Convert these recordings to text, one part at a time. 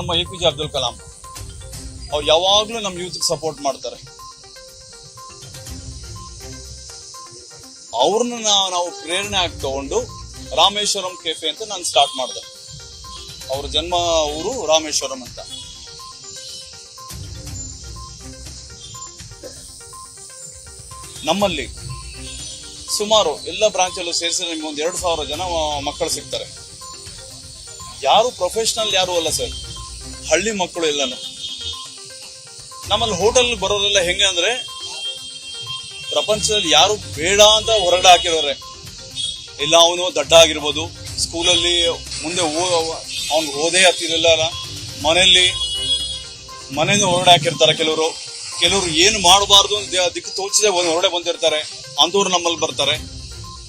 ನಮ್ಮ A P J Abdul Kalam ಅವ್ರು ಯಾವಾಗ್ಲೂ ನಮ್ಮ ಯೂತ್ ಸಪೋರ್ಟ್ ಮಾಡ್ತಾರೆ. ಅವ್ರನ್ನ ನಾವು ನಾವು ಪ್ರೇರಣೆ ಆಗಿ ತಗೊಂಡು ರಾಮೇಶ್ವರಂ ಕೆಫೆ ಅಂತ ನಾನು ಸ್ಟಾರ್ಟ್ ಮಾಡಿದೆ. ಅವ್ರ ಜನ್ಮ ಊರು ರಾಮೇಶ್ವರಂ ಅಂತ. ನಮ್ಮಲ್ಲಿ ಸುಮಾರು ಎಲ್ಲ ಬ್ರಾಂಚಲ್ಲೂ ಸೇರಿಸಿ ನಿಮ್ಗೆ ಒಂದು ಎರಡು ಸಾವಿರ ಜನ ಮಕ್ಕಳು ಸಿಗ್ತಾರೆ. ಯಾರು ಪ್ರೊಫೆಷನಲ್ ಯಾರು ಅಲ್ಲ ಸರ್. ಹಳ್ಳಿ ಮಕ್ಕಳು ಎಲ್ಲಾನು. ನಮ್ಮಲ್ಲಿ ಹೋಟೆಲ್ ಬರೋರೆಲ್ಲ ಹೆಂಗೆ ಅಂದ್ರೆ, ಪ್ರಪಂಚದಲ್ಲಿ ಯಾರು ಬೇಡ ಅಂತ ಹೊರಗಡೆ ಹಾಕಿರೋರೆ. ಇಲ್ಲ, ಅವನು ದಡ್ಡ ಆಗಿರ್ಬೋದು, ಸ್ಕೂಲಲ್ಲಿ ಮುಂದೆ ಅವ್ನು ಓದೇ ಹತ್ತಿರಲ್ಲ ಮನೆಯಲ್ಲಿ, ಮನೆಯಿಂದ ಹೊರಗಡೆ ಹಾಕಿರ್ತಾರೆ ಕೆಲವರು. ಕೆಲವರು ಏನು ಮಾಡಬಾರ್ದು ದಿಕ್ಕು ತೋಚಿದೆ ಒಂದು ಹೊರಗಡೆ ಬಂದಿರ್ತಾರೆ. ಅಂಥವ್ರು ನಮ್ಮಲ್ಲಿ ಬರ್ತಾರೆ.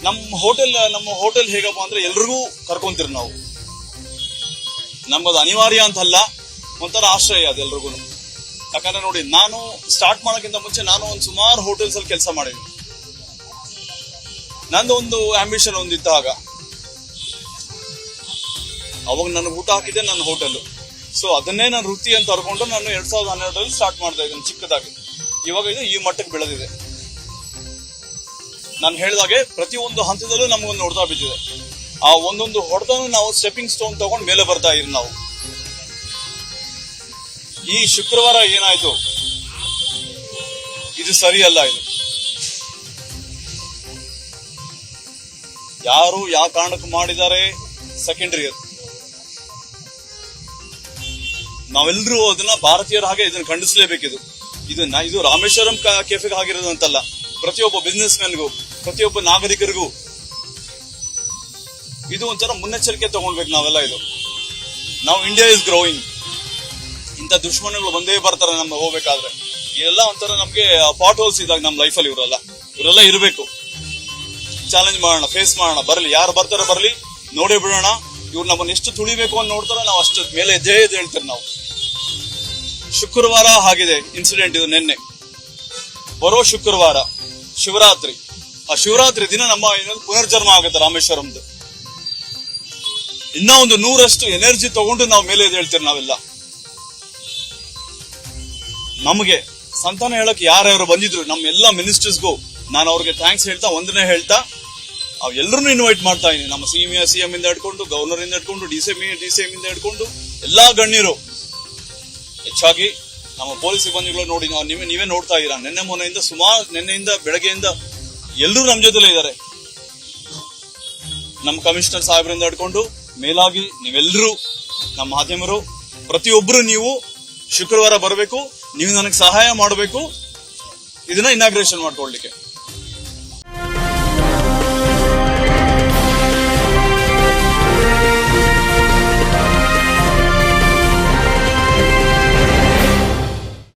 ನಮ್ಮ ಹೋಟೆಲ್ ನಮ್ಮ ಹೋಟೆಲ್ ಹೇಗಪ್ಪ ಅಂದ್ರೆ ಎಲ್ರಿಗೂ ಕರ್ಕೊಂತೀರಿ ನಾವು. ನಮ್ಮದು ಅನಿವಾರ್ಯ ಅಂತಲ್ಲ. ಒಂಥರ ಆಶ್ರಯ ಅದು ಎಲ್ರಿಗೂ ಯಾಕಂದ್ರೆ ನೋಡಿ, ನಾನು ಸ್ಟಾರ್ಟ್ ಮಾಡೋಕ್ಕಿಂತ ಮುಂಚೆ ನಾನು ಒಂದು ಸುಮಾರು ಹೋಟೆಲ್ಸ್ ಅಲ್ಲಿ ಕೆಲಸ ಮಾಡಿದ್ದೀನಿ. ನಂದು ಒಂದು ಆಂಬಿಷನ್ ಒಂದಿತ್ತು ಆಗ ಅವಾಗ ನನಗೆ ಊಟ ಹಾಕಿದ್ದೆ ನನ್ನ ಹೋಟೆಲ್ ಸೊ ಅದನ್ನೇ ನಾನು ವೃತ್ತಿ ಅಂತ ಅರ್ಕೊಂಡು ನಾನು ಎರಡ್ ಸಾವಿರದ ಹನ್ನೆರಡರಲ್ಲಿ ಸ್ಟಾರ್ಟ್ ಮಾಡ್ತಾ ಇದ್ದೀನಿ, ಚಿಕ್ಕದಾಗಿ. ಇವಾಗ ಇದು ಈ ಮಟ್ಟಕ್ಕೆ ಬೆಳೆದಿದೆ. ನಾನು ಹೇಳಿದಾಗೆ ಪ್ರತಿಯೊಂದು ಹಂತದಲ್ಲೂ ನಮಗೊಂದು ಹೊಡೆತ ಬಿದ್ದಿದೆ. ಆ ಒಂದೊಂದು ಹೊಡೆದನ್ನು ನಾವು ಸ್ಟೆಪ್ಪಿಂಗ್ ಸ್ಟೋನ್ ತಗೊಂಡು ಮೇಲೆ ಬರ್ತಾ ಇದ್ದೀವಿ ನಾವು. ಈ ಶುಕ್ರವಾರ ಏನಾಯ್ತು? ಇದು ಸರಿಯಲ್ಲ ಇದು. ಯಾರು ಯಾವ ಕಾರಣಕ್ಕೆ ಮಾಡಿದ್ದಾರೆ? ಸೆಕೆಂಡರಿ ಅದು ನಾವೆಲ್ಲರೂ ಅದನ್ನ ಭಾರತೀಯರ ಹಾಗೆ ಇದನ್ನ ಖಂಡಿಸಲೇಬೇಕಿದು. ಇದು ಇದು ರಾಮೇಶ್ವರಂ ಕೆಫೆಗೆ ಆಗಿರೋದು ಅಂತಲ್ಲ. ಪ್ರತಿಯೊಬ್ಬ ಬಿಸ್ನೆಸ್ ಮ್ಯಾನ್ಗೂ ಪ್ರತಿಯೊಬ್ಬ ನಾಗರಿಕರಿಗೂ ಇದು ಒಂಥರ ಮುನ್ನೆಚ್ಚರಿಕೆ ತಗೊಳ್ಬೇಕು ನಾವೆಲ್ಲ ಇದು. ನಾವು ಇಂಡಿಯಾ ಇಸ್ ಗ್ರೋಯಿಂಗ್ ಇಂಥ ದುಶ್ಮನಗಳು ಬಂದೇ ಬರ್ತಾರೆ ನಮ್ಗೆ ಹೋಗ್ಬೇಕಾದ್ರೆ. ಇದೆಲ್ಲ ಒಂಥರ ನಮ್ಗೆ ಪಾಟ್ ಹೋಲ್ಸ್ ಇದ್ದಾಗ ನಮ್ಮ ಲೈಫಲ್ಲಿ ಇವರೆಲ್ಲ. ಇವರೆಲ್ಲ ಇರಬೇಕು. ಚಾಲೆಂಜ್ ಮಾಡೋಣ ಫೇಸ್ ಮಾಡೋಣ, ಬರಲಿ. ಯಾರು ಬರ್ತಾರೆ ಬರಲಿ, ನೋಡೇ ಬಿಡೋಣ. ಇವ್ರು ನಮ್ಮನ್ನ ಎಷ್ಟು ತುಳಿಬೇಕು ಅಂತ ನೋಡ್ತಾರೆ, ನಾವು ಅಷ್ಟು ಮೇಲೆ ಎದ್ದೇ ಎದ್ದು ಹೇಳ್ತೇವೆ ನಾವು. ಶುಕ್ರವಾರ ಆಗಿದೆ ಇನ್ಸಿಡೆಂಟ್ ಇದು ನಿನ್ನೆ. ಬರೋ ಶುಕ್ರವಾರ, ಶಿವರಾತ್ರಿ. ಆ ಶಿವರಾತ್ರಿ ದಿನ ನಮ್ಮ ಪುನರ್ಜನ್ಮ ಆಗುತ್ತೆ ರಾಮೇಶ್ವರಂದು. ಇನ್ನೂ ಒಂದು ನೂರಷ್ಟು ಎನರ್ಜಿ ತಗೊಂಡು ನಾವು ಮೇಲೆ ಎದ್ದು ಹೇಳ್ತೇವೆ ನಾವೆಲ್ಲ. ನಮಗೆ ಸಂತಾನ ಹೇಳಕ್ ಯಾರ್ಯಾರು ಬಂದಿದ್ರು, ನಮ್ಮ ಎಲ್ಲ ಮಿನಿಸ್ಟರ್ಸ್ಗೂ ನಾನು ಅವ್ರಿಗೆ ಥ್ಯಾಂಕ್ಸ್ ಹೇಳ್ತಾ ಒಂದನೇ ಹೇಳ್ತಾ, ಅವ್ ಇನ್ವೈಟ್ ಮಾಡ್ತಾ ಇದ್ದೀನಿ ನಮ್ಮ ಸಿ ಎಂ ಸಿ ಎಂ ಇಂದ ಹಿಡ್ಕೊಂಡು ಗವರ್ನರ್ ಇಂದ ಹಿಡ್ಕೊಂಡು D C D C M ಇಂದ ಹಿಡ್ಕೊಂಡು, ಎಲ್ಲಾ ಗಣ್ಯರು. ಹೆಚ್ಚಾಗಿ ನಮ್ಮ ಪೊಲೀಸ್ ಸಿಬ್ಬಂದಿಗಳು ನೋಡಿ, ನಾವು ನೀವೇ ನೀವೇ ನೋಡ್ತಾ ಇದ್ದೀರಾ. ನಿನ್ನೆ ಮೊನ್ನೆಯಿಂದ ಸುಮಾರು ನಿನ್ನೆಯಿಂದ ಬೆಳಗ್ಗೆಯಿಂದ ಎಲ್ಲರೂ ನಮ್ಮ ಜೊತೆಲೇ ಇದ್ದಾರೆ. ನಮ್ಮ ಕಮಿಷನರ್ ಸಾಹೇಬರಿಂದ ಹಿಡ್ಕೊಂಡು, ಮೇಲಾಗಿ ನೀವೆಲ್ಲರೂ ನಮ್ಮ ಮಾಧ್ಯಮರು ಪ್ರತಿಯೊಬ್ಬರು ನೀವು ಶುಕ್ರವಾರ ಬರಬೇಕು. ನೀವು ನನಗೆ ಸಹಾಯ ಮಾಡಬೇಕು. ಇದನ್ನ ಇನಾಗ್ರೇಷನ್ ಮಾಡ್ಕೊಳ್ಲಿಕ್ಕೆ